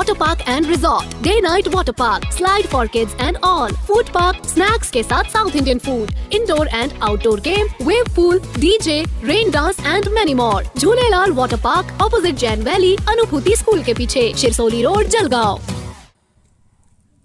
water park and resort day night water park slide for kids and all food park snacks के साथ south Indian food indoor and outdoor game wave pool DJ rain dance and many more Jhulelal water park opposite Jain valley Anubhuti school के पीछे Shirsoli road Jalgaon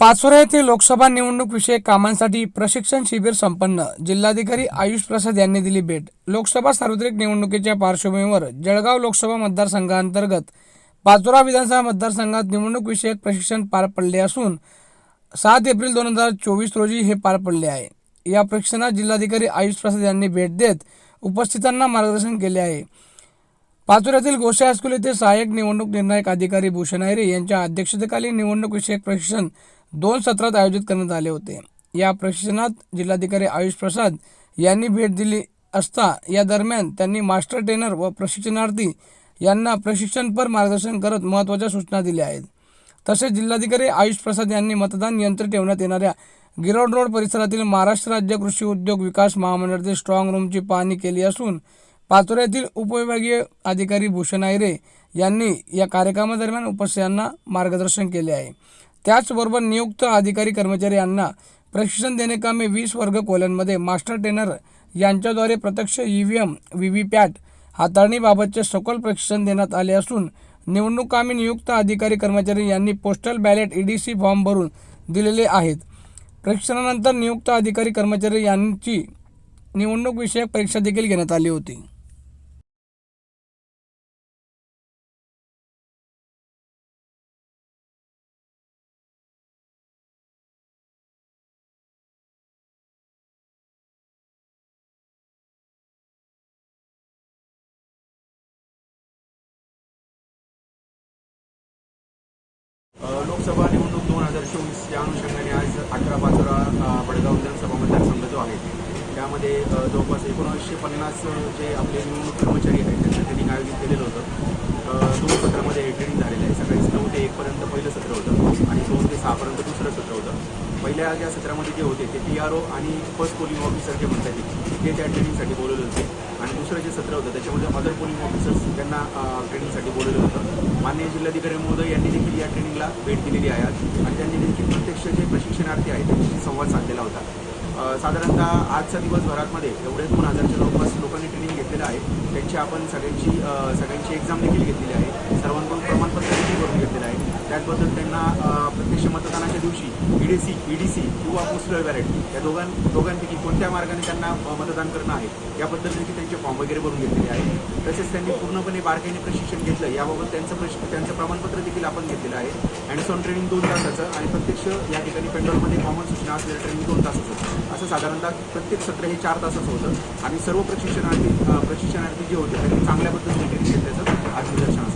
Pachora येथे लोकसभा निवडणूक विषयक कामांसाठी प्रशिक्षण शिबिर संपन्न जिल्हाधिकारी आयुष प्रसाद यांनी दिली भेट लोकसभा सार्वत्रिक निवडणुकीच्या पार्श्वभूमीवर जळगाव लोकसभा मतदारसंघांतर्गत पाचोरा विधानसभा मतदारसंघात निवडणूकविषयक प्रशिक्षण पार पडले असून सात एप्रिल दोन हजार चोवीस रोजी हे पार पडले आहे. या प्रशिक्षणात जिल्हाधिकारी आयुष प्रसाद यांनी भेट देत उपस्थितांना मार्गदर्शन केले आहे. पाचोऱ्यातील गोशा हायस्कूल येथे सहाय्यक निवडणूक निर्णायक अधिकारी भूषण आयरे यांच्या अध्यक्षतेखाली निवडणूक विषयक प्रशिक्षण दोन सत्रात आयोजित करण्यात आले होते. या प्रशिक्षणात जिल्हाधिकारी आयुष प्रसाद यांनी भेट दिली असता या दरम्यान त्यांनी मास्टर ट्रेनर व प्रशिक्षणार्थी यांना प्रशिक्षणपर मार्गदर्शन करत महत्त्वाच्या सूचना दिल्या आहेत. तसेच जिल्हाधिकारी आयुष प्रसाद यांनी मतदान यंत्र ठेवण्यात येणाऱ्या गिरोड रोड परिसरातील महाराष्ट्र राज्य कृषी उद्योग विकास महामंडळातील स्ट्रॉंग रूमची पाहणी केली असून पाचोऱ्यातील उपविभागीय अधिकारी भूषण आयरे यांनी या कार्यक्रमादरम्यान उपस्थितांना मार्गदर्शन केले आहे. त्याचबरोबर नियुक्त अधिकारी कर्मचारी यांना प्रशिक्षण देणेकामे वीस वर्ग खोल्यांमध्ये मास्टर ट्रेनर यांच्याद्वारे प्रत्यक्ष E V M V V PAT हाताळणीबाबतचे सखोल प्रशिक्षण देण्यात आले असून निवडणूक नियुक्त अधिकारी कर्मचारी यांनी postal ballot E D C form भरून दिलेले आहेत. प्रशिक्षणानंतर नियुक्त अधिकारी कर्मचारी यांची निवडणूक विषयक परीक्षा देखील घेण्यात आली होती. लोकसभा निवडणूक दोन हजार चोवीस या अनुषंगाने आज अठरा पाचोरा बडगाव विधानसभा मतदारसंघ जो आहे त्यामध्ये जवळपास एकोणीसशे पन्नास जे आपले निवडणूक कर्मचारी आहेत त्यांचं ट्रेनिंग आयोजित केलेलं होतं. दोन सत्रामध्ये हे ट्रेनिंग झालेलं आहे. सकाळी नऊ ते एकपर्यंत पहिलं सत्र होतं आणि दोन ते सहापर्यंत दुसरं सत्र होतं. पहिल्या ज्या सत्रामध्ये जे होते ते पी आर ओ आणि फर्स्ट पोलिंग ऑफिसर जे म्हणतात ते ते त्या ट्रेनिंगसाठी बोलवले होते. आणि दुसरं जे सत्र होतं त्याच्यामध्ये अदर पोलिंग ऑफिसर्स त्यांना ट्रेनिंगसाठी बोलवलं होतं. माननीय जिल्हाधिकारी महोदय यांनी देखील या ट्रेनिंगला भेट दिलेली आहे. आणि त्यांनी देखील प्रत्यक्ष जे प्रशिक्षणार्थी आहेत त्यांच्याशी संवाद साधलेला होता. साधारणतः आजच्या दिवसभरामध्ये एवढे दोन हजारच्या जवळपास लोकांनी ट्रेनिंग घेतलेलं आहे. त्यांची आपण सगळ्यांची सगळ्यांची एक्झाम देखील घेतलेली आहे. सर्वांकडून प्रमाणपत्र देखील करून घेतलेलं आहे. त्याचबद्दल त्यांना प्रत्यक्ष मतदानाच्या दिवशी ईडीसी ईडीसी किंवा पोस्टल बॅलेट या दोघां दोघांपैकी कोणत्या मार्गाने त्यांना मतदान करणं आहे याबद्दल देखील त्यांचे फॉर्म वगैरे भरून घेतलेले आहे तसेच त्यांनी पूर्णपणे बारकाईने प्रशिक्षण घेतलं याबाबत त्यांचं प्रश त्यांचं प्रमाणपत्र देखील आपण घेतलेलं आहे. हँड्स ऑन ट्रेनिंग दोन तासाचं आणि प्रत्यक्ष या ठिकाणी पेंडॉलमध्ये कॉमन सूचना असलेलं ट्रेनिंग दोन तासाचं. असं साधारणतः प्रत्येक सत्र हे चार तासाचं होतं. आणि सर्व प्रशिक्षणार्थी प्रशिक्षणार्थी जे होते त्यांनी चांगल्या पद्धतीने घेतल्याचं आज निदर्शन